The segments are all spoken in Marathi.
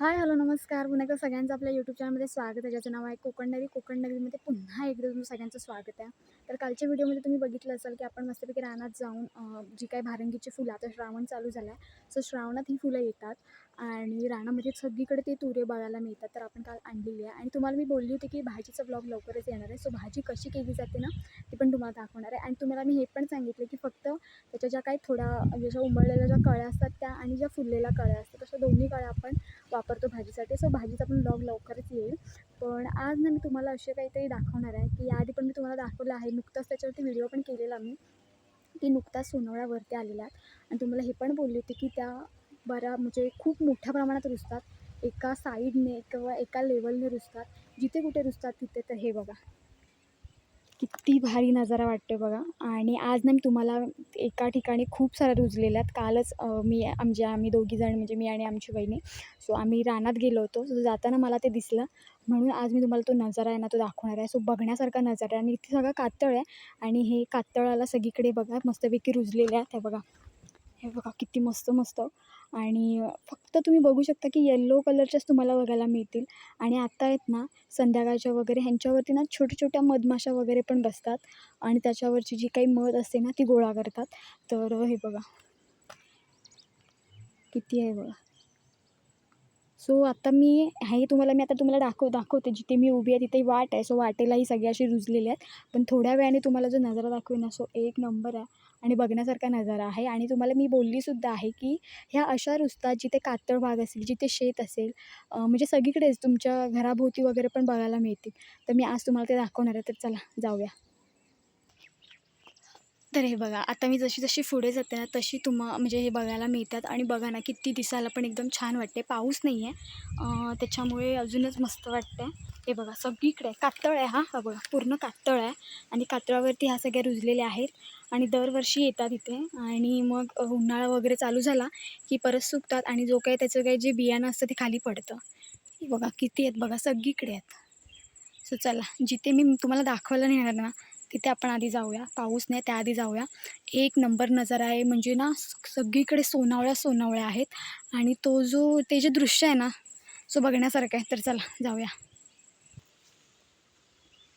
हाय हॅलो नमस्कार. पुन्हा एकदा सगळ्यांचं आपल्या यूट्यूब चॅनलमध्ये स्वागत आहे. ज्याचं नाव आहे कोकण नगरी कोकण नगरीमध्ये पुन्हा एकदा तुमचं सगळ्यांचं स्वागत आहे. तर कालच्या व्हिडिओमध्ये तुम्ही बघितलं असाल की आपण मस्तपैकी रानात जाऊन जी काही भारंगीची फुलं आता श्रावण चालू झालं आहे सो श्रावणात ही फुलं येतात आणि रानामध्ये सगळीकडे ते तुरे बघायला मिळतात. तर आपण काल आणलेली आहे. आणि तुम्हाला मी बोलली होती की भाजीचा ब्लॉग लवकरच येणार आहे. सो भाजी कशी केली जाते ना ती पण तुम्हाला दाखवणार आहे. आणि तुम्हाला मी हे पण सांगितलं की फक्त त्याच्या ज्या काही थोड्या जशा उमळलेल्या ज्या कळ्या असतात त्या आणि ज्या फुललेल्या कळ्या असतात तशा दोन्ही कळ्या आपण वापरतो भाजीसाठी. सो भाजीचा पण ब्लॉग लवकरच येईल. पण आज ना मी तुम्हाला असे काहीतरी दाखवणार आहे की याआधी पण मी तुम्हाला दाखवलं आहे. नुकताच त्याच्यावरती व्हिडिओ पण केलेला मी की नुकताच सोनवळ्यावरती आलेल्या आहेत आणि तुम्हाला हे पण बोलली होती की त्या बऱ्या म्हणजे खूप मोठ्या प्रमाणात रुजतात. एका साईडने किंवा एका लेवलने रुजतात. जिथे कुठे रुजतात तिथे तर हे बघा. किती भारी नजारा वाटतो बघा. आणि आज ना मी तुम्हाला एका ठिकाणी खूप साऱ्या रुजलेल्या आहेत. कालच मी आमचे आम्ही दोघीजण म्हणजे मी आणि आमची बहिणी सो आम्ही रानात गेलो होतो. सो जाताना मला ते दिसलं. म्हणून आज मी तुम्हाला तो नजारा आहे ना तो दाखवणार आहे. सो बघण्यासारखा नजारा आहे. आणि इथे सगळं कातळ आहे. आणि हे कातळाला सगळीकडे बघा मस्तपैकी रुजलेलं आहेत. हे बघा. हे बघा किती मस्त मस्त. आणि फक्त तुम्ही बघू शकता की येल्लो कलरच्याच तुम्हाला बघायला मिळतील. आणि आता आहेत ना संध्याकाळच्या वगैरे ह्यांच्यावरती ना छोट्या छोट्या मधमाशा वगैरे पण बसतात. आणि त्याच्यावरची जी काही मध असते ना ती गोळा करतात. तर हे बघा. किती आहे बघा. सो आता मी हे तुम्हाला मी आता तुम्हाला दाखव दाखवते जिथे मी उभी आहे तिथे वाट आहे. सो वाटेलाही सगळे असे रुजलेले आहेत. पण थोड्या वेळाने तुम्हाला जो नजारा दाखवेन ना सो एक नंबर आहे. आणि बघण्यासारखा नजारा आहे. आणि तुम्हाला मी बोललीसुद्धा आहे की ह्या अशा रुजतात जिथे कातळ भाग असेल जिथे शेत असेल म्हणजे सगळीकडेच तुमच्या घराभोवती वगैरे पण बघायला मिळतील. तर मी आज तुम्हाला ते दाखवणार आहे. तर चला जाऊया. तर हे बघा आता मी जशी जशी पुढे जाते ना तशी तुम्हा म्हणजे हे बघायला मिळतात. आणि बघा ना किती दिसायला पण एकदम छान वाटते. पाऊस नाही आहे त्याच्यामुळे अजूनच मस्त वाटते हे बघा सगळीकडे कातळ आहे हा. हा बघा पूर्ण कातळ आहे. आणि कातळावरती ह्या सगळ्या रुजलेल्या आहेत. आणि दरवर्षी येतात इथे. आणि मग उन्हाळा वगैरे चालू झाला की परत सुकतात. आणि जो काही त्याचं काही जे बियाणं असतं ते खाली पडतं. हे बघा किती आहेत. बघा सगळीकडे आहेत. सो चला जिथे मी तुम्हाला दाखवायला नेणार ना तिथे आपण आधी जाऊया. पाऊस नाही त्याआधी जाऊया. एक नंबर नजारा आहे. म्हणजे ना सगळीकडे सोनावळ्या सोनावळ्या आहेत. आणि तो जो ते जे दृश्य आहे ना सो बघण्यासारखं आहे. तर चला जाऊया.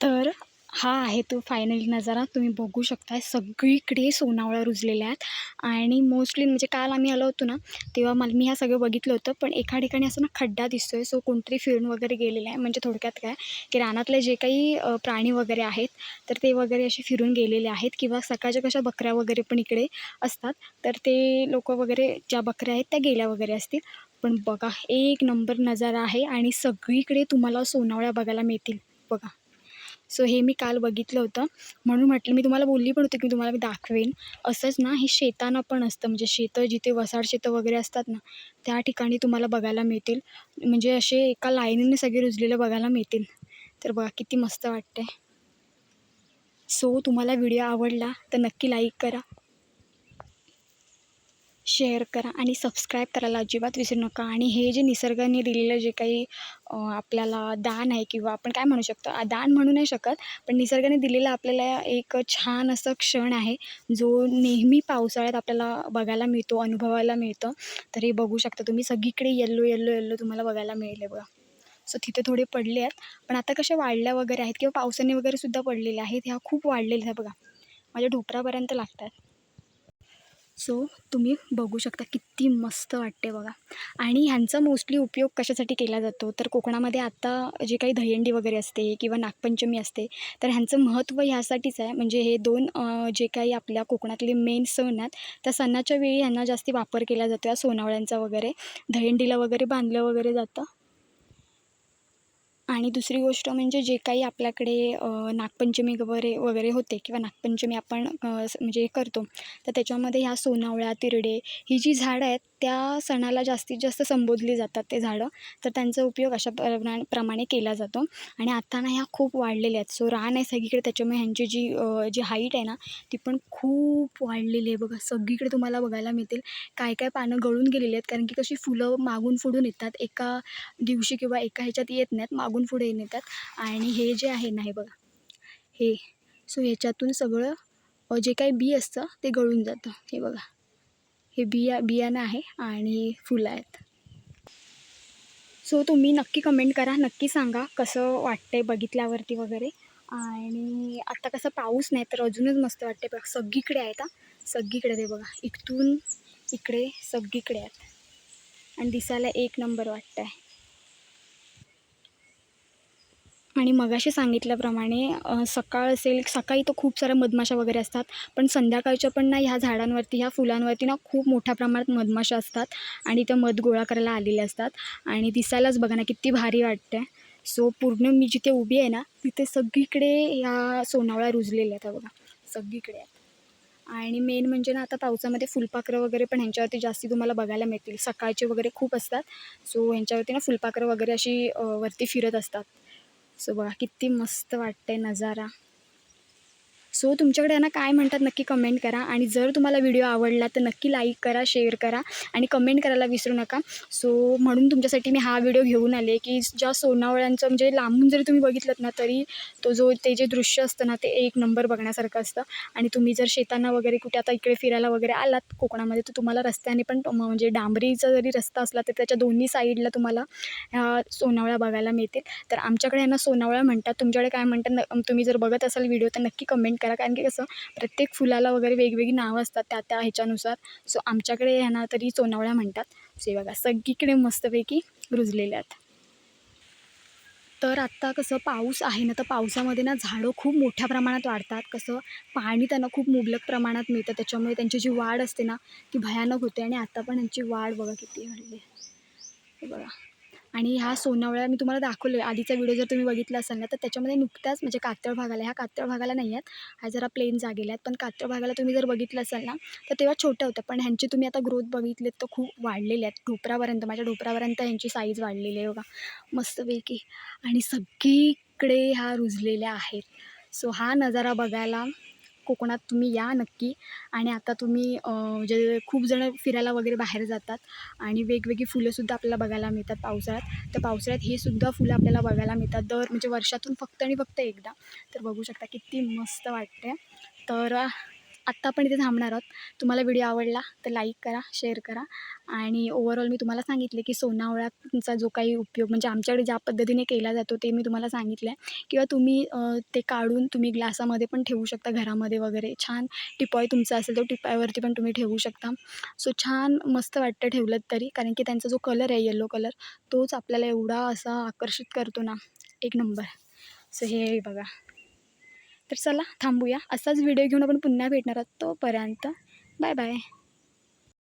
तर हा आहे तो फायनली नजारा. तुम्ही बघू शकताय. सगळीकडे सोनावळ्या रुजलेल्या आहेत. आणि मोस्टली म्हणजे काल आम्ही आलो होतो ना तेव्हा मला मी ह्या सगळं बघितलं होतं. पण एका ठिकाणी असं ना खड्डा दिसतो आहे सो कोणतरी फिरून वगैरे गेलेला आहे. म्हणजे थोडक्यात काय? की रानातले जे काही प्राणी वगैरे आहेत तर ते वगैरे असे फिरून गेलेले आहेत. किंवा सकाळच्या कशा बकऱ्या वगैरे पण इकडे असतात. तर ते लोक वगैरे ज्या बकऱ्या आहेत त्या गेल्या वगैरे असतील. पण बघा एक नंबर नजारा आहे. आणि सगळीकडे तुम्हाला सोनावळ्या बघायला मिळतील. बघा. सो हे मी काल बघितलं होतं. म्हणून म्हटलं मी तुम्हाला बोलली पण होती की मी तुम्हाला मी दाखवेन. असंच ना हे शेतांना पण असतं. म्हणजे शेतं जिथे वसाड शेतं वगैरे असतात ना त्या ठिकाणी तुम्हाला बघायला मिळतील. म्हणजे असे एका लाईनीने सगळे रुजलेले बघायला मिळतील. तर बघा किती मस्त वाटते सो तुम्हाला व्हिडिओ आवडला तर नक्की लाईक करा. शेअर करा आणि सबस्क्राईब करायला अजिबात विसरू नका. आणि हे जे निसर्गाने दिलेलं जे काही आपल्याला दान आहे किंवा आपण काय म्हणू शकतो दान म्हणू नाही शकत पण निसर्गाने दिलेलं आपल्याला एक छान असं क्षण आहे जो नेहमी पावसाळ्यात आपल्याला बघायला मिळतो अनुभवायला मिळतं. तर हे बघू शकता तुम्ही सगळीकडे येल्लो येल्लो येल्लो तुम्हाला बघायला मिळेल बघा. सो तिथे थोडे पडले आहेत पण आता कशा वाढल्या वगैरे आहेत किंवा पावसाने वगैरे सुद्धा पडलेल्या आहेत ह्या खूप वाढलेल्या आहेत बघा. माझ्या ढोपरापर्यंत लागतात सो तुम्ही बघू शकता किती मस्त वाटते बघा. आणि ह्यांचा मोस्टली उपयोग कशासाठी केला जातो? तर कोकणामध्ये आता जे काही दहीहंडी वगैरे असते किंवा नागपंचमी असते तर ह्यांचं महत्त्व ह्यासाठीच आहे. म्हणजे हे दोन जे काही आपल्या कोकणातले मेन सण आहेत त्या सणाच्या वेळी ह्यांना जास्ती वापर केला जातो या सोनावळ्यांचा वगैरे. दहीहंडीला वगैरे बांधलं वगैरे जातं. आणि दुसरी गोष्ट म्हणजे जे काही आपल्याकडे नागपंचमी वगैरे वगैरे होते किंवा नागपंचमी आपण म्हणजे करतो तर त्याच्यामध्ये ह्या सोनावळ्या तिरडे ही जी झाडं आहेत त्या सणाला जास्तीत जास्त संबोधली जातात ते झाडं. तर त्यांचा उपयोग अशा प्रमा प्रमाणे केला जातो. आणि आता ना ह्या खूप वाढलेल्या आहेत. सो रान आहे सगळीकडे त्याच्यामुळे ह्यांची जी जी हाईट आहे ना ती पण खूप वाढलेली आहे बघा. सगळीकडे तुम्हाला बघायला मिळतील. काय काय पानं गळून गेलेली आहेत. कारण की कशी फुलं मागून फुडून येतात. एका दिवशी किंवा एका ह्याच्यात येत नाहीत. मागून पुढे नेतात. आणि हे जे आहे ना हे बघा. हे सो ह्याच्यातून सगळं जे काही बी असतं ते गळून जातं. हे बघा. हे बिया बियाणं आहे आणि फुलं आहेत. सो तुम्ही नक्की कमेंट करा. नक्की सांगा कसं वाटतंय बघितल्यावरती वगैरे. आणि आत्ता कसं पाऊस नाही तर अजूनच मस्त वाटते बघा सगळीकडे आहेत हा. सगळीकडे ते बघा. इथून इकडे सगळीकडे आहेत. आणि दिसायला एक नंबर वाटतं आहे आणि मगाशी सांगितल्याप्रमाणे सकाळ असेल सकाळी तर खूप साऱ्या मधमाशा वगैरे असतात पण संध्याकाळच्या पण ना ह्या झाडांवरती ह्या फुलांवरती ना खूप मोठ्या प्रमाणात मधमाशा असतात आणि त्या मध गोळा करायला आलेल्या असतात आणि दिसायलाच बघा ना किती भारी वाटते सो पूर्ण मी जिथे उभी आहे ना तिथे सगळीकडे ह्या सोनावळ्या रुजलेल्या आहेत बघा. सगळीकडे आहेत. आणि मेन म्हणजे ना आता पावसामध्ये फुलपाखरं वगैरे पण ह्यांच्यावरती जास्ती तुम्हाला बघायला मिळतील. सकाळचे वगैरे खूप असतात. सो ह्यांच्यावरती ना फुलपाखरं वगैरे अशी वरती फिरत असतात. सो बघा किती मस्त वाटतंय नजारा. सो तुमच्याकडे यांना काय म्हणतात नक्की कमेंट करा. आणि जर तुम्हाला व्हिडिओ आवडला तर नक्की लाईक करा शेअर करा आणि कमेंट करायला विसरू नका. सो म्हणून तुमच्यासाठी मी हा व्हिडिओ घेऊन आले की ज्या सोनावळ्यांचं म्हणजे लांबून जरी तुम्ही बघितलं ना तरी तो जो ते जे दृश्य असतं ना ते एक नंबर बघण्यासारखं असतं. आणि तुम्ही जर शेतांना वगैरे कुठे आता इकडे फिरायला वगैरे आलात कोकणामध्ये तर तुम्हाला रस्त्याने पण म्हणजे डांबरीचा जरी रस्ता असला तर त्याच्या दोन्ही साईडला तुम्हाला ह्या सोनावळ्या बघायला मिळतील. तर आमच्याकडे यांना सोनावळ्या म्हणतात. तुमच्याकडे काय म्हणतात न तुम्ही जर बघत असाल व्हिडिओ तर नक्की कमेंट करा कारण की कसं प्रत्येक फुलाला वगैरे वेगवेगळी नावं असतात त्या त्या ह्याच्यानुसार. सो आमच्याकडे ह्यांना तरी चोनावळ्या म्हणतात. सो हे बघा सगळीकडे मस्तपैकी रुजलेल्या आहेत. तर आत्ता कसं पाऊस आहे ना तर पावसामध्ये ना झाडं खूप मोठ्या प्रमाणात वाढतात. कसं पाणी त्यांना खूप मुबलक प्रमाणात मिळतं. त्याच्यामुळे त्यांची जी वाढ असते ना ती भयानक होते. आणि आत्ता पण त्यांची वाढ बघा किती वाढली आहे. बघा. आणि ह्या सोनावळ्या मी तुम्हाला दाखवले. आधीचा व्हिडिओ जर तुम्ही बघितला असाल ना तर त्याच्यामध्ये नुकत्याच म्हणजे कातळ भागाला ह्या कातळ भागाला नाही आहेत. ह्या जरा प्लेन जागेला आहेत. पण कातळ भागाला तुम्ही जर बघितलं असाल ना तर तेव्हा छोट्या होत्या पण ह्यांची तुम्ही आता ग्रोथ बघितलीत तर खूप वाढलेले आहेत. ढोपरापर्यंत माझ्या ढोपरापर्यंत ह्यांची साईज वाढलेली आहे बघा. मस्तपैकी. आणि सगळीकडे ह्या रुजलेल्या आहेत. सो हा नजारा बघायला कोकणात तुम्ही या नक्की. आणि आता तुम्ही जे खूप जण फिरायला वगैरे बाहेर जातात आणि वेगवेगळी फुलंसुद्धा आपल्याला बघायला मिळतात पावसाळ्यात. तर पावसाळ्यात हे सुद्धा फुलं आपल्याला बघायला मिळतात दर म्हणजे वर्षातून फक्त आणि फक्त एकदा. तर बघू शकता किती मस्त वाटते तर आत्ता आपण इथे थांबणार आहोत. तुम्हाला व्हिडिओ आवडला तर लाईक करा शेअर करा. आणि ओव्हरऑल मी तुम्हाला सांगितले की सोनावळ्याचा जो काही उपयोग म्हणजे आमच्याकडे ज्या पद्धतीने केला जातो ते मी तुम्हाला सांगितलं आहे किंवा तुम्ही ते काढून तुम्ही ग्लासामध्ये पण ठेवू शकता घरामध्ये वगैरे. छान टिपॉय तुमचा असेल तो टिपॉयवरती पण तुम्ही ठेवू शकता. सो छान मस्त वाटतं ठेवलं तरी. कारण की त्यांचा जो कलर आहे येलो कलर तोच आपल्याला एवढा असा आकर्षित करतो ना. एक नंबर सो हे बघा. तर चला थांबूया. असाच व्हिडिओ घेऊन आपण पुन्हा भेटणार आहोत तोपर्यंत. Bye bye